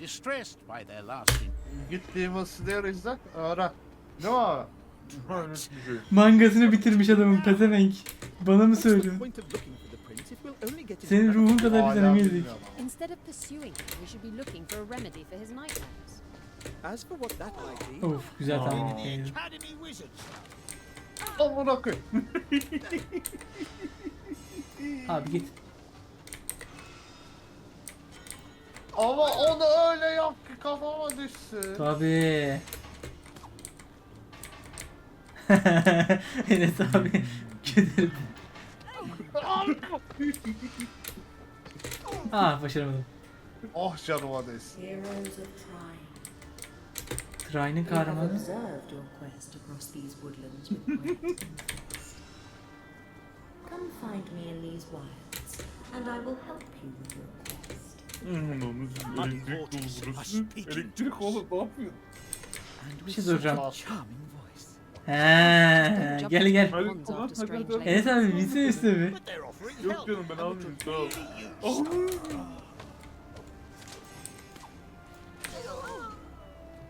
distressed by their lasting. Git Demon Slayer izle? Aynen bir şey. Mangasını bitirmiş adamın pezevenk. Bana mı söylüyor? Senin ruhun kadar biz Hala emeğiydik. bilmiyorum ama. Instead of pursuing him, we should be looking for a remedy for his nightmares. As for what that might be, Of güzel tahmin Aa. etmeyelim. Academy Wizards. Amına koyayım. Abi git. Ama onu öyle yap ki kafama düşsün. Tabii. Enes abi kederim. ah başaramadım. oh canıma değsin. Heroes of Trine. Trai'nin You have kahramanı. observed your quest across these woodlands with my attendants. Come find me in these wilds, and I will help you with your quest. Elektrik oğlum ne yapıyorsun? and Bir şey soracağım. He, gel gel. Hadi hadi, hadi. Enes abi. But they're offering Yok canım ben would sağ ol.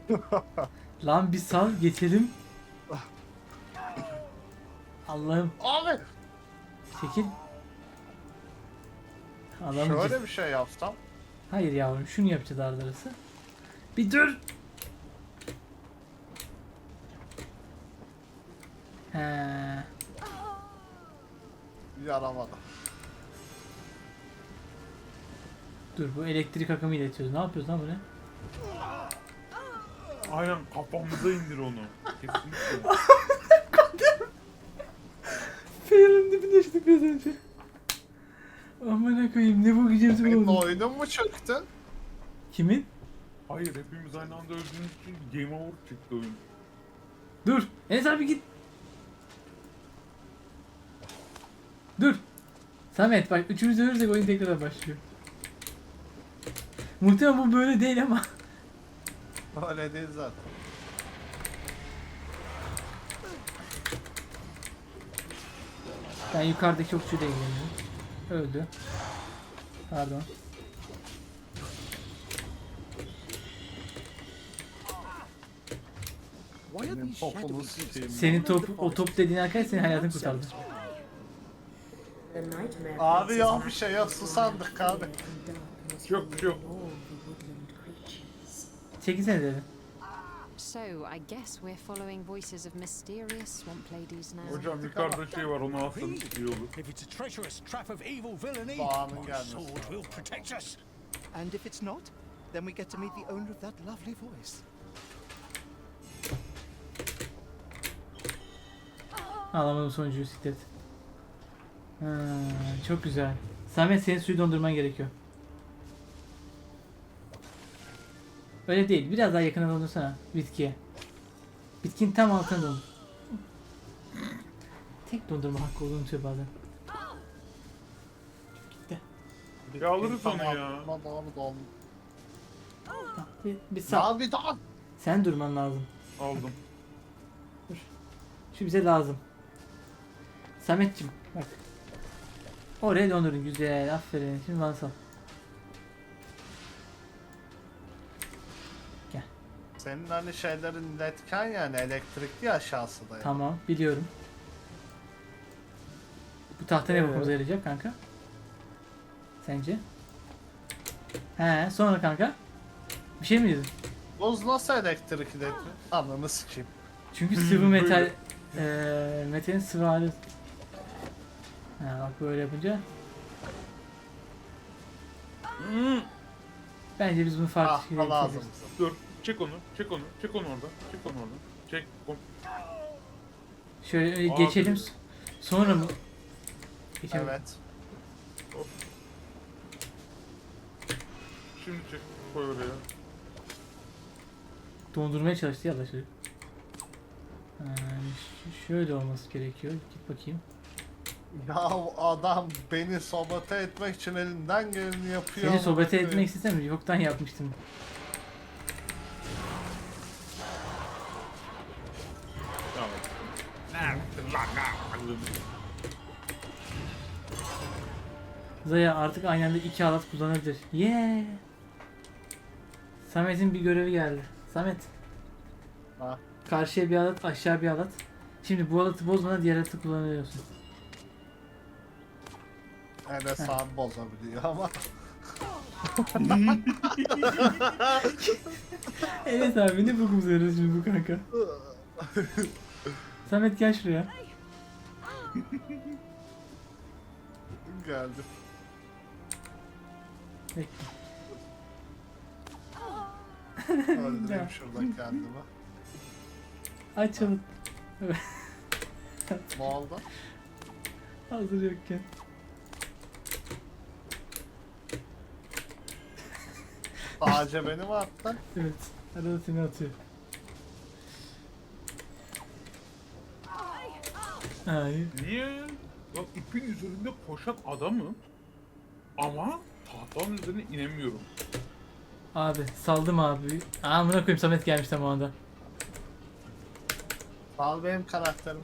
Lan bir sal geçelim. Allah'ım Abi çekil. Adam şöyle bir şey yapsam. Hayır yavrum şunu yapacağız arada arası. Bir dur. He. Yaramadı. Dur bu elektrik akımı iletiyoruz. Ne yapıyoruz lan bunu? Aynen kafamıza indir onu. Kesinlikle. Fail'in dibine düştük biraz önce. Aman koyayım ne bu gücümüz Benim oldu. oyunum mu çöktü? Kimin? Hayır hepimiz aynı anda öldüğümüz için game over çıktı oyun. Dur. Enes abi git. Dur. Samet bak üçümüz ölürsek oyun tekrar başlıyor. Muhtemelen bu böyle değil ama. Öyle değil zaten. Ben yukarıdaki okçuyla ilgileniyorum. Öldü. Pardon. These topunu sikeyim. Senin top, o top dediğin arkadaş senin hayatını kurtardı. Abi ya bir şey ya susandık abi. Yok, yok. Çekilsene dedi. So, I guess we're following voices of mysterious swamp ladies now. Hocam yukarıda şey var onu alsanız iyi olur. If it's a treacherous trap of evil villainy, my gelmesi sword will protect us. And if it's not, then we get to meet the owner of that lovely voice. Alamadım sonuncuyu siklet. Ha, çok güzel. Samet senin suyu dondurman gerekiyor. Öyle değil. Biraz daha yakına dondursana bitkiye. Bitkinin tam altına dondur. Tek dondurma hakkı olduğunu unutuyor bazen. Gitti. Ya alırız onu ya. Doğru doğru. Bir, bir sağ. Ya bir daha. Sen durman lazım. Aldım. Şu bize lazım. Sametçim bak. Oraya dondurun güzel aferin. Şimdi bana sal. Senin hani şeylerin iletken yani elektrikli aşağısı da yani. Tamam biliyorum. Bu tahta ne Ee? bakımıza yarayacak kanka? Sence? He sonra kanka? Bir şey mi dedin? Buz nasıl elektrik iletiyor? Ananı sikeyim. Çünkü sıvı metal eee metalin sıvı hali. Ha bak böyle yapınca. Hmm. Bence biz bunu farklı Ah şekilde yapabiliriz. Dur. Çek onu. Çek onu. Çek onu orada. Çek onu orada. Çek. Kom- Şöyle öyle Abi. geçelim. Sonra mı? Geçelim. Evet. Şimdi çek. Koy oraya. Dondurmaya çalıştı ya da çocuk. Ş- şöyle olması gerekiyor. Git bakayım. Ya adam beni sabote etmek için elinden geleni yapıyor. Seni ama sohbete etmek istesem yoktan yapmıştım. Zaya artık aynı anda iki alat kullanabilir. Yeah. Samet'in bir görevi geldi. Samet. Ha. Karşıya bir alat, aşağı bir alat. Şimdi bu alatı bozmadan diğer alatı kullanıyorsun. Enes abi bozabiliyor ama. Evet abi ne bokumuz arıyoruz şimdi bu kanka. Samet gel şuraya. Geldi. Bekle. Öldüreyim şurada kendimi. Aç oldu? Hazır yokken. Sadece beni mi attın? Evet. Arada seni atıyor. Hayır. Niye? Lan ipin üzerinde koşan adamım. Ama tahtanın üzerine inemiyorum. Abi saldım abi. Amına koyayım Samet gelmiş tam o anda. Al benim karakterim.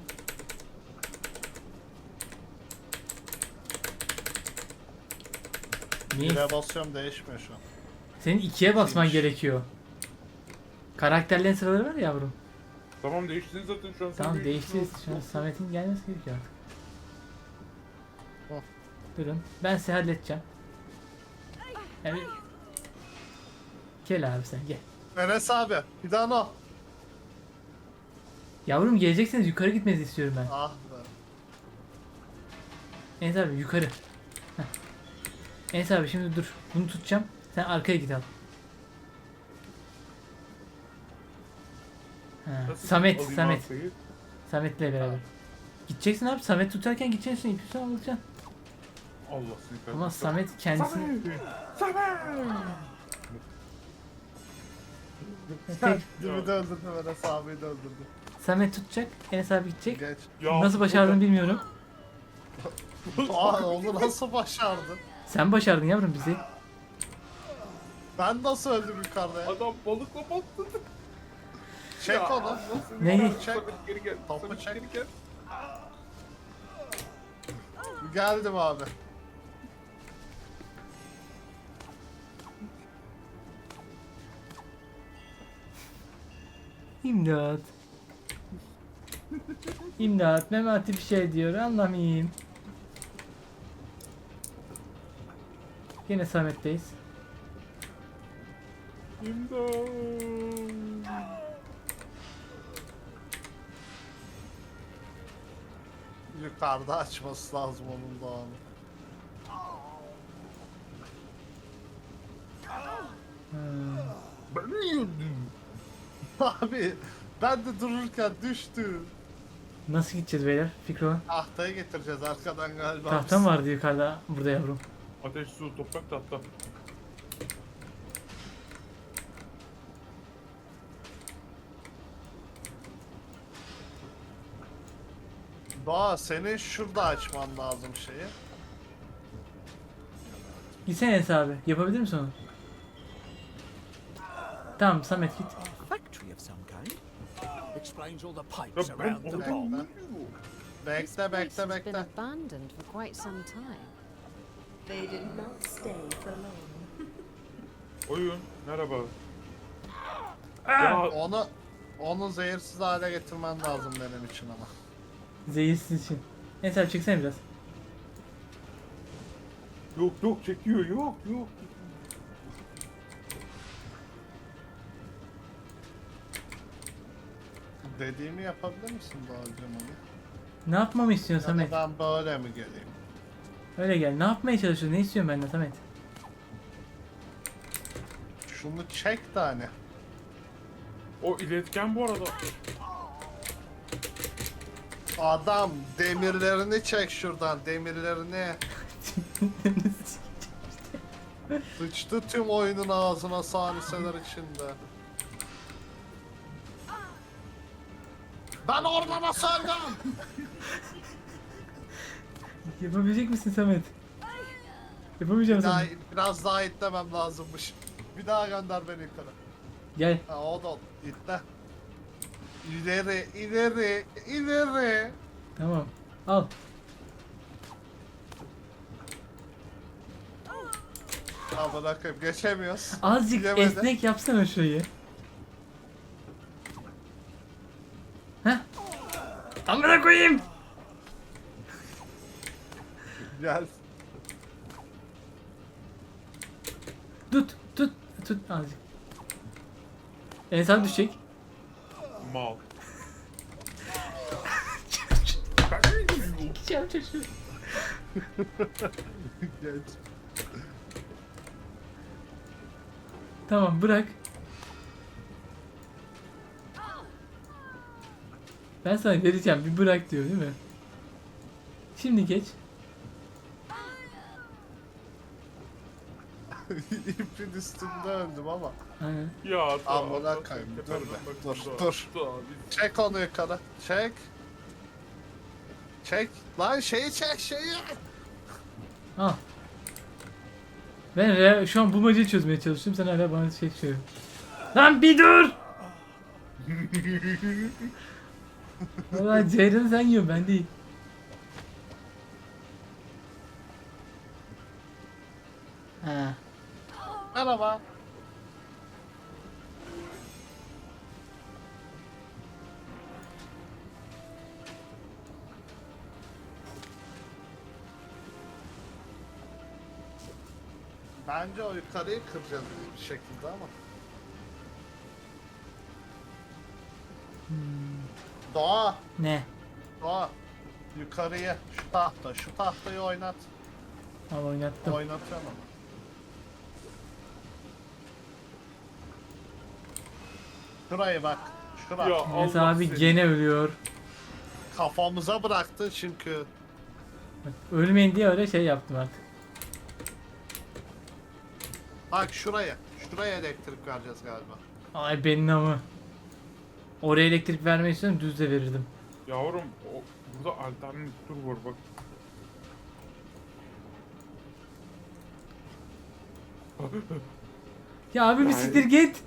Niye? Bire basıyorum değişmiyor şu an. Senin ikiye basman Neymiş? gerekiyor. Karakterlerin sıraları var ya yavrum. Tamam değiştin zaten şu an. sen Tamam değiştin. değişti. Şu an Samet'in gelmesi gerekiyor artık. Oh. Durun. Ben size halledeceğim. Evet. Gel abi sen gel. Enes abi bir daha no. Yavrum gelecekseniz yukarı gitmenizi istiyorum ben. Ah be. Enes abi yukarı. Heh. Enes abi şimdi dur. Bunu tutacağım. Sen arkaya git al. Ha, Nasıl Samet, alayım Samet. arkayı? Samet'le beraber. Gideceksin abi. Samet tutarken gideceksin. İpi alacaksın. Allah seni kahretsin. Ama Samet kendisini... Samet! Bir de öldürdüm Enes abiyi de öldürdüm. Samet tutacak. Enes abi gidecek. Geç. Ya, Nasıl başardığını bilmiyorum. Aa onu nasıl başardın? Sen başardın yavrum bizi. Ben nasıl öldüm yukarıda ya? Adam balıkla patladı. Çek onu. Neyi? Çek. Samet geri gel. Topu Samet çek. geri gel. Geldim abi. İmdat. İmdat. Memati bir şey diyor. Anlamayayım. Yine Samet'teyiz. İmdat. Yukarıda açması lazım onun da onu. Hmm. Ben niye öldüm? Abi ben de dururken düştü. Nasıl gideceğiz beyler? Fikro. Tahtayı getireceğiz arkadan galiba. Tahta mı vardı yukarıda? Burada yavrum. Ateş, su, toprak, tahta. Doğa senin şurada açman lazım şeyi. Gitsene Enes abi. Yapabilir misin onu? Tamam Samet git. Factory of some kind. Explains all the pipes around the. This Bekle bekle has been bekle. abandoned for quite some time. They did not stay for long. Oyun, merhaba. Ya Onu onu zehirsiz hale getirmen lazım benim için ama. Zehirsiz için. Enes abi çeksene biraz. yok yok çekiyor, yok yok. Dediğimi yapabilir misin onu? Ne yapmamı istiyorsun Ya da Samet? ben böyle mi geleyim? Öyle gel. Ne yapmaya çalışıyorsun? Ne istiyorsun benden Samet? Şunu çek de hani. O iletken bu arada. Adam demirlerini çek şuradan demirlerini. Sıçtı tüm oyunun ağzına saliseler içinde. Ben ormana sardım. Yapabilecek misin Samet? Yapamayacağım Bir daha, Samet. biraz daha itlemem lazımmış. Bir daha gönder beni yukarı. Gel. Ha o da itle. İleri, ileri, ileri. Tamam. Al. Amına koyayım geçemiyoruz. Azıcık Yemedi. esnek yapsana şurayı. Heh. Amına koyayım. Gel. Tut, tut, tut azıcık. Ensar düşecek. Mal. Gideceğim çocuğu. Geç. Tamam bırak. Ben sana vereceğim bir bırak diyor değil mi? Şimdi geç. İpin üstünde öldüm ama. Aynen. Ya Amına koyayım, dur be, dur, dur. Çek onu yukarı. Çek. Çek. Lan şeyi çek şeyi. Al. Ben re- şu an bulmacayı çözmeye çalışıyorum. Sen hala bana şey söyle. Lan bir dur! Valla Ceyran'ı sen yiyorsun ben değil. Ha. Merhaba. Bence o yukarıyı kıracağız bir şekilde ama. Doğa, Ne? Doğa. Yukarıya, şu tahta, şu tahtayı oynat. Al oynattım. Oynatıyorum ama. Şurayı bak, şura. Ya Allah abi seni. gene ölüyor. Kafamıza bıraktı çünkü. Bak, ölmeyin diye öyle şey yaptım artık. Bak şuraya, şuraya elektrik vereceğiz galiba. Ay benim namı. Oraya elektrik vermek istiyorum düz de verirdim. Yavrum o, burada alternatif var bak. Ya abi bir siktir git.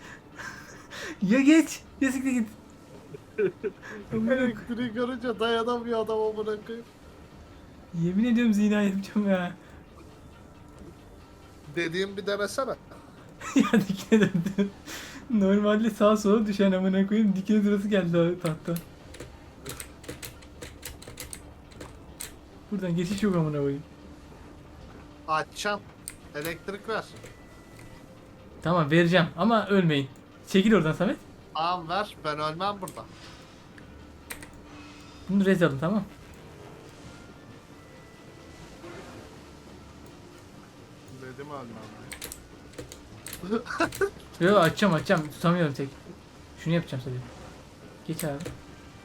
ya geç. Ya siktir git. Amına Elektriği görünce dayanamıyor adam amına koyayım. Yemin ediyorum zina yapacağım ya. Dediğim bir denesene. ya dikine döndü. Normalde sağa sola düşen amına koyayım dikine sırası geldi o tahta. Buradan geçiş yok amına koyayım. Açacağım. Elektrik ver. Tamam vereceğim ama ölmeyin. Çekil oradan Samet. Tamam ver, ben ölmem burada. Bunu rez alın tamam. Dedim ölmem. Yo açacağım açacağım tutamıyorum tek. Şunu yapacağım sadece. Geç abi.